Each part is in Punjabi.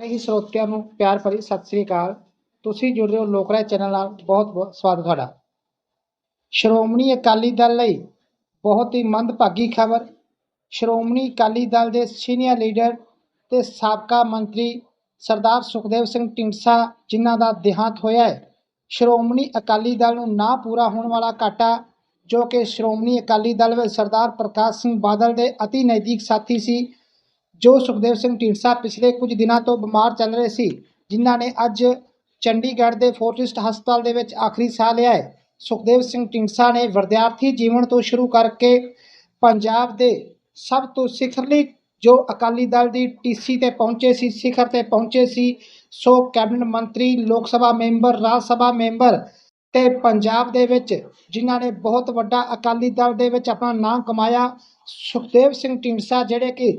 ਸਾਰੇ ਹੀ ਸਰੋਤਿਆਂ ਨੂੰ ਪਿਆਰ ਭਰੀ ਸਤਿ ਸ੍ਰੀ ਅਕਾਲ। ਤੁਸੀਂ ਜੁੜ ਰਹੇ ਹੋ ਲੋਕਰਾਏ ਚੈਨਲ ਨਾਲ। ਬਹੁਤ ਬਹੁਤ ਸਵਾਗਤ ਤੁਹਾਡਾ। ਸ਼੍ਰੋਮਣੀ ਅਕਾਲੀ ਦਲ ਲਈ ਬਹੁਤ ਹੀ ਮੰਦਭਾਗੀ ਖਬਰ। ਸ਼੍ਰੋਮਣੀ ਅਕਾਲੀ ਦਲ ਦੇ ਸੀਨੀਅਰ ਲੀਡਰ ਤੇ ਸਾਬਕਾ ਮੰਤਰੀ ਸਰਦਾਰ ਸੁਖਦੇਵ ਸਿੰਘ ਢਿੰਡਸਾ ਜਿਨ੍ਹਾਂ ਦਾ ਦੇਹਾਂਤ ਹੋਇਆ ਹੈ, ਸ਼੍ਰੋਮਣੀ ਅਕਾਲੀ ਦਲ ਨੂੰ ਨਾ ਪੂਰਾ ਹੋਣ ਵਾਲਾ ਘਾਟਾ, ਜੋ ਕਿ ਸ਼੍ਰੋਮਣੀ ਅਕਾਲੀ ਦਲ ਵਿੱਚ ਸਰਦਾਰ ਪ੍ਰਕਾਸ਼ ਸਿੰਘ ਬਾਦਲ ਦੇ ਅਤੀ ਨਜ਼ਦੀਕ ਸਾਥੀ ਸੀ ਜੋ ਸੁਖਦੇਵ ਸਿੰਘ ਢੀਂਡਸਾ ਪਿਛਲੇ ਕੁਝ ਦਿਨਾਂ ਤੋਂ ਬਿਮਾਰ ਚੱਲ ਰਹੇ ਸੀ, ਜਿਨ੍ਹਾਂ ਨੇ ਅੱਜ ਚੰਡੀਗੜ੍ਹ ਦੇ ਫੋਰਟਿਸਟ ਹਸਪਤਾਲ ਦੇ ਵਿੱਚ ਆਖਰੀ ਸਾਹ ਲਿਆ ਹੈ। ਸੁਖਦੇਵ ਸਿੰਘ ਢੀਂਡਸਾ ਨੇ ਵਿਦਿਆਰਥੀ ਜੀਵਨ ਤੋਂ ਸ਼ੁਰੂ ਕਰਕੇ ਪੰਜਾਬ ਦੇ ਸਭ ਤੋਂ ਸਿਖਰਲੀ ਜੋ ਅਕਾਲੀ ਦਲ ਦੀ ਟੀਸੀ ਤੇ ਪਹੁੰਚੇ ਸੀ, ਸਿਖਰ ਤੇ ਪਹੁੰਚੇ ਸੀ, ਸੋ ਕੈਬਨਿਟ ਮੰਤਰੀ, ਲੋਕ ਸਭਾ ਮੈਂਬਰ, ਰਾਜ ਸਭਾ ਮੈਂਬਰ ਤੇ ਪੰਜਾਬ ਦੇ ਵਿੱਚ ਜਿਨ੍ਹਾਂ ਨੇ ਬਹੁਤ ਵੱਡਾ ਅਕਾਲੀ ਦਲ ਦੇ ਵਿੱਚ ਆਪਣਾ ਨਾਮ ਕਮਾਇਆ, ਸੁਖਦੇਵ ਸਿੰਘ ਢੀਂਡਸਾ ਜਿਹੜੇ ਕਿ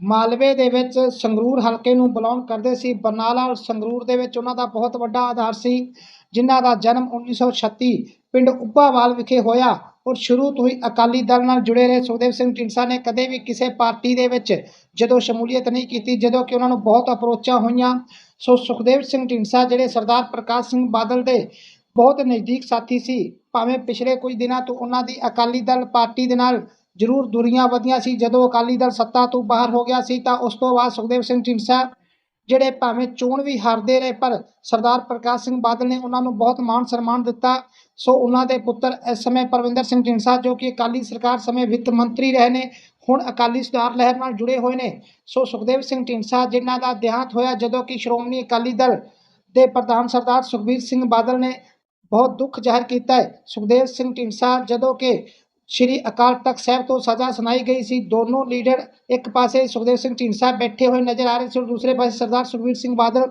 ਮਾਲਵੇ ਦੇ ਵਿੱਚ ਸੰਗਰੂਰ ਹਲਕੇ ਨੂੰ ਬਿਲੋਂਗ ਕਰਦੇ ਸੀ। ਬਰਨਾਲਾ ਔਰ ਸੰਗਰੂਰ ਦੇ ਵਿੱਚ ਉਹਨਾਂ ਦਾ ਬਹੁਤ ਵੱਡਾ ਆਧਾਰ ਸੀ, ਜਿਨ੍ਹਾਂ ਦਾ ਜਨਮ 1936 ਪਿੰਡ ਉੱਭਾਵਾਲ ਵਿਖੇ ਹੋਇਆ ਔਰ ਸ਼ੁਰੂ ਤੋਂ ਹੀ ਅਕਾਲੀ ਦਲ ਨਾਲ ਜੁੜੇ ਰਹੇ ਸੁਖਦੇਵ ਸਿੰਘ ਢੀਂਡਸਾ ਨੇ ਕਦੇ ਵੀ ਕਿਸੇ ਪਾਰਟੀ ਦੇ ਵਿੱਚ ਜਦੋਂ ਸ਼ਮੂਲੀਅਤ ਨਹੀਂ ਕੀਤੀ, ਜਦੋਂ ਕਿ ਉਹਨਾਂ ਨੂੰ ਬਹੁਤ ਅਪਰੋਚਾਂ ਹੋਈਆਂ। ਸੋ ਸੁਖਦੇਵ ਸਿੰਘ ਢੀਂਡਸਾ ਜਿਹੜੇ ਸਰਦਾਰ ਪ੍ਰਕਾਸ਼ ਸਿੰਘ ਬਾਦਲ ਦੇ ਬਹੁਤ ਨਜ਼ਦੀਕ ਸਾਥੀ ਸੀ, ਭਾਵੇਂ ਪਿਛਲੇ ਕੁਝ ਦਿਨਾਂ ਤੋਂ ਉਹਨਾਂ ਦੀ ਅਕਾਲੀ ਦਲ ਪਾਰਟੀ ਦੇ ਨਾਲ ਜ਼ਰੂਰ ਦੂਰੀਆਂ ਵਧੀਆਂ ਸੀ। ਜਦੋਂ ਅਕਾਲੀ ਦਲ ਸੱਤਾ ਤੋਂ ਬਾਹਰ ਹੋ ਗਿਆ ਸੀ ਤਾਂ ਉਸ ਤੋਂ ਬਾਅਦ ਸੁਖਦੇਵ ਸਿੰਘ ਢੀਂਡਸਾ ਜਿਹੜੇ ਭਾਵੇਂ ਚੋਣ ਵੀ ਹਾਰਦੇ ਰਹੇ, ਪਰ ਸਰਦਾਰ ਪ੍ਰਕਾਸ਼ ਸਿੰਘ ਬਾਦਲ ਨੇ ਉਹਨਾਂ ਨੂੰ ਬਹੁਤ ਮਾਣ ਸਨਮਾਨ ਦਿੱਤਾ। ਸੋ ਉਹਨਾਂ ਦੇ ਪੁੱਤਰ ਇਸ ਸਮੇਂ ਪਰਵਿੰਦਰ ਸਿੰਘ ਢੀਂਡਸਾ, ਜੋ ਕਿ ਅਕਾਲੀ ਸਰਕਾਰ ਸਮੇਂ ਵਿੱਤ ਮੰਤਰੀ ਰਹੇ ਨੇ, ਹੁਣ ਅਕਾਲੀ ਸੁਧਾਰ ਲਹਿਰ ਨਾਲ ਜੁੜੇ ਹੋਏ ਨੇ। ਸੋ ਸੁਖਦੇਵ ਸਿੰਘ ਢੀਂਡਸਾ ਜਿਨ੍ਹਾਂ ਦਾ ਦੇਹਾਂਤ ਹੋਇਆ, ਜਦੋਂ ਕਿ ਸ਼੍ਰੋਮਣੀ ਅਕਾਲੀ ਦਲ ਦੇ ਪ੍ਰਧਾਨ ਸਰਦਾਰ ਸੁਖਬੀਰ ਸਿੰਘ ਬਾਦਲ ਨੇ ਬਹੁਤ ਦੁੱਖ ਜ਼ਾਹਿਰ ਕੀਤਾ ਹੈ। ਸੁਖਦੇਵ ਸਿੰਘ ਢੀਂਡਸਾ ਜਦੋਂ ਕਿ ਸ਼੍ਰੀ ਅਕਾਲ ਤਖਤ ਸਾਹਿਬ ਤੋਂ ਸਜ਼ਾ ਸੁਣਾਈ ਗਈ ਸੀ। ਦੋਨੋਂ ਲੀਡਰ ਇੱਕ ਪਾਸੇ ਸੁਖਦੇਵ ਸਿੰਘ ਢੀਂਡਸਾ ਬੈਠੇ ਹੋਏ ਨਜ਼ਰ ਆ ਰਹੇ ਸੀ ਔਰ ਦੂਸਰੇ ਪਾਸੇ ਸਰਦਾਰ ਸੁਖਬੀਰ ਸਿੰਘ ਬਾਦਲ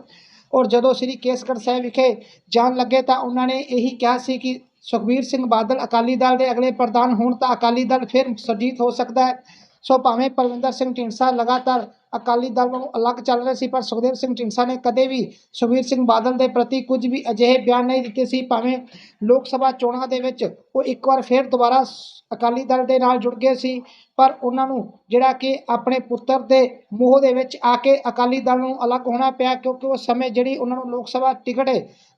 ਔਰ ਜਦੋਂ ਸ਼੍ਰੀ ਕੇਸਗੜ੍ਹ ਸਾਹਿਬ ਵਿਖੇ ਜਾਣ ਲੱਗੇ ਤਾਂ ਉਹਨਾਂ ਨੇ ਇਹੀ ਕਿਹਾ ਸੀ ਕਿ ਸੁਖਬੀਰ ਸਿੰਘ ਬਾਦਲ ਅਕਾਲੀ ਦਲ ਦੇ ਅਗਲੇ ਪ੍ਰਧਾਨ ਹੋਣ ਤਾਂ ਅਕਾਲੀ ਦਲ ਫਿਰ ਸੁਰਜੀਤ ਹੋ ਸਕਦਾ ਹੈ। ਸੋ ਭਾਵੇਂ ਪਰਵਿੰਦਰ ਸਿੰਘ ਢੀਂਡਸਾ ਲਗਾਤਾਰ ਅਕਾਲੀ ਦਲ ਨੂੰ ਅਲੱਗ ਚੱਲ ਰਹੇ ਸੀ, ਪਰ ਸੁਖਦੇਵ ਸਿੰਘ ਢੀਂਡਸਾ ਨੇ ਕਦੇ ਵੀ ਸੁਖਬੀਰ ਸਿੰਘ ਬਾਦਲ ਦੇ ਪ੍ਰਤੀ ਕੁਝ ਵੀ ਅਜਿਹੇ ਬਿਆਨ ਨਹੀਂ ਦਿੱਤੇ ਸੀ। ਭਾਵੇਂ ਲੋਕ ਸਭਾ ਚੋਣਾਂ ਦੇ ਵਿੱਚ ਉਹ ਇੱਕ ਵਾਰ ਫਿਰ ਦੁਬਾਰਾ ਅਕਾਲੀ ਦਲ ਦੇ ਨਾਲ ਜੁੜ ਗਏ ਸੀ, ਪਰ ਉਹਨਾਂ ਨੂੰ ਜਿਹੜਾ ਕਿ ਆਪਣੇ ਪੁੱਤਰ ਦੇ ਮੋਹ ਦੇ ਵਿੱਚ ਆ ਕੇ ਅਕਾਲੀ ਦਲ ਨੂੰ ਅਲੱਗ ਹੋਣਾ ਪਿਆ, ਕਿਉਂਕਿ ਉਸ ਸਮੇਂ ਜਿਹੜੀ ਉਹਨਾਂ ਨੂੰ ਲੋਕ ਸਭਾ ਟਿਕਟ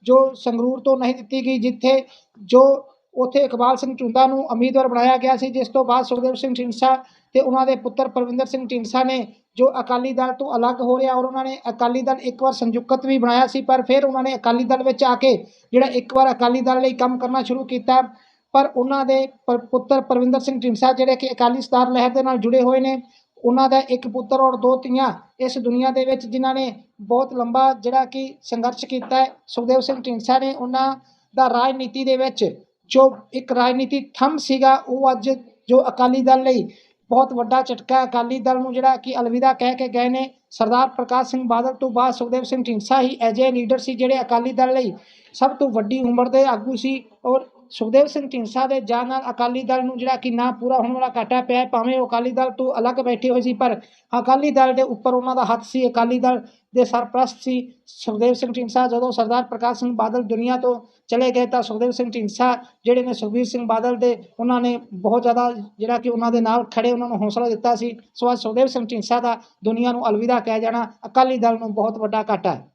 ਜੋ ਸੰਗਰੂਰ ਤੋਂ ਨਹੀਂ ਦਿੱਤੀ ਗਈ, ਜਿੱਥੇ ਜੋ ਉੱਥੇ ਇਕਬਾਲ ਸਿੰਘ ਝੁੰਦਾ ਨੂੰ ਉਮੀਦਵਾਰ ਬਣਾਇਆ ਗਿਆ ਸੀ, ਜਿਸ ਤੋਂ ਬਾਅਦ ਸੁਖਦੇਵ ਸਿੰਘ ਢੀਂਡਸਾ ਤੇ ਉਹਨਾਂ ਦੇ ਪੁੱਤਰ ਪਰਵਿੰਦਰ ਸਿੰਘ ਢੀਂਡਸਾ ਨੇ ਜੋ ਅਕਾਲੀ ਦਲ ਤੋਂ ਅਲੱਗ ਹੋ ਰਿਹਾ ਔਰ ਉਹਨਾਂ ਨੇ ਅਕਾਲੀ ਦਲ ਇੱਕ ਵਾਰ ਸੰਯੁਕਤ ਵੀ ਬਣਾਇਆ ਸੀ, ਪਰ ਫਿਰ ਉਹਨਾਂ ਨੇ ਅਕਾਲੀ ਦਲ ਵਿੱਚ ਆ ਕੇ ਜਿਹੜਾ ਇੱਕ ਵਾਰ ਅਕਾਲੀ ਦਲ ਲਈ ਕੰਮ ਕਰਨਾ ਸ਼ੁਰੂ ਕੀਤਾ। ਪਰ ਉਹਨਾਂ ਦੇ ਪ- ਪੁੱਤਰ ਪਰਵਿੰਦਰ ਸਿੰਘ ਢੀਂਡਸਾ ਜਿਹੜੇ ਕਿ ਅਕਾਲੀ ਸਤਾਰ ਲਹਿਰ ਦੇ ਨਾਲ ਜੁੜੇ ਹੋਏ ਨੇ, ਉਹਨਾਂ ਦਾ ਇੱਕ ਪੁੱਤਰ ਔਰ ਦੋ ਧੀਆਂ ਇਸ ਦੁਨੀਆ ਦੇ ਵਿੱਚ ਜਿਨ੍ਹਾਂ ਨੇ ਬਹੁਤ ਲੰਬਾ ਜਿਹੜਾ ਕਿ ਸੰਘਰਸ਼ ਕੀਤਾ ਹੈ। ਸੁਖਦੇਵ ਸਿੰਘ ਢੀਂਡਸਾ ਨੇ ਉਹਨਾਂ ਦਾ ਰਾਜਨੀਤੀ ਦੇ ਵਿੱਚ ਜੋ ਇੱਕ ਰਾਜਨੀਤਿਕ ਥੰਮ ਸੀਗਾ, ਉਹ ਅੱਜ ਜੋ ਅਕਾਲੀ ਦਲ ਲਈ ਬਹੁਤ ਵੱਡਾ ਝਟਕਾ ਅਕਾਲੀ ਦਲ ਨੂੰ ਜਿਹੜਾ ਕਿ ਅਲਵਿਦਾ ਕਹਿ ਕੇ ਗਏ ਨੇ, ਸਰਦਾਰ ਪ੍ਰਕਾਸ਼ ਸਿੰਘ ਬਾਦਲ ਤੋਂ ਬਾਅਦ ਸੁਖਦੇਵ ਸਿੰਘ ਢੀਂਡਸਾ ਹੀ ਅਜਿਹੇ ਲੀਡਰ ਸੀ ਜਿਹੜੇ ਅਕਾਲੀ ਦਲ ਲਈ ਸਭ ਤੋਂ ਵੱਡੀ ਉਮਰ ਦੇ ਆਗੂ ਸੀ ਔਰ ਸੁਖਦੇਵ ਸਿੰਘ ਢੀਂਡਸਾ ਦੇ ਜਾਣ ਨਾਲ ਅਕਾਲੀ ਦਲ ਨੂੰ ਜਿਹੜਾ ਕਿ ਨਾ ਪੂਰਾ ਹੋਣ ਵਾਲਾ ਘਾਟਾ ਪਿਆ, ਭਾਵੇਂ ਉਹ ਅਕਾਲੀ ਦਲ ਤੋਂ ਅਲੱਗ ਬੈਠੇ ਹੋਏ ਸੀ, ਪਰ ਅਕਾਲੀ ਦਲ ਦੇ ਉੱਪਰ ਉਹਨਾਂ ਦਾ ਹੱਥ ਸੀ, ਅਕਾਲੀ ਦਲ ਦੇ ਸਰਪ੍ਰਸਤ ਸੀ ਸੁਖਦੇਵ ਸਿੰਘ ਢੀਂਡਸਾ। ਜਦੋਂ ਸਰਦਾਰ ਪ੍ਰਕਾਸ਼ ਸਿੰਘ ਬਾਦਲ ਦੁਨੀਆ ਤੋਂ ਚਲੇ ਗਏ ਤਾਂ ਸੁਖਦੇਵ ਸਿੰਘ ਢੀਂਡਸਾ ਜਿਹੜੇ ਨੇ ਸੁਖਬੀਰ ਸਿੰਘ ਬਾਦਲ ਦੇ, ਉਹਨਾਂ ਨੇ ਬਹੁਤ ਜ਼ਿਆਦਾ ਜਿਹੜਾ ਕਿ ਉਹਨਾਂ ਦੇ ਨਾਲ ਖੜੇ ਉਹਨਾਂ ਨੂੰ ਹੌਸਲਾ ਦਿੱਤਾ ਸੀ। ਸੋ ਅੱਜ ਸੁਖਦੇਵ ਸਿੰਘ ਢੀਂਡਸਾ ਦਾ ਦੁਨੀਆ ਨੂੰ ਅਲਵਿਦਾ ਕਹਿ ਜਾਣਾ ਅਕਾਲੀ ਦਲ ਨੂੰ ਬਹੁਤ ਵੱਡਾ ਘਾਟਾ ਹੈ।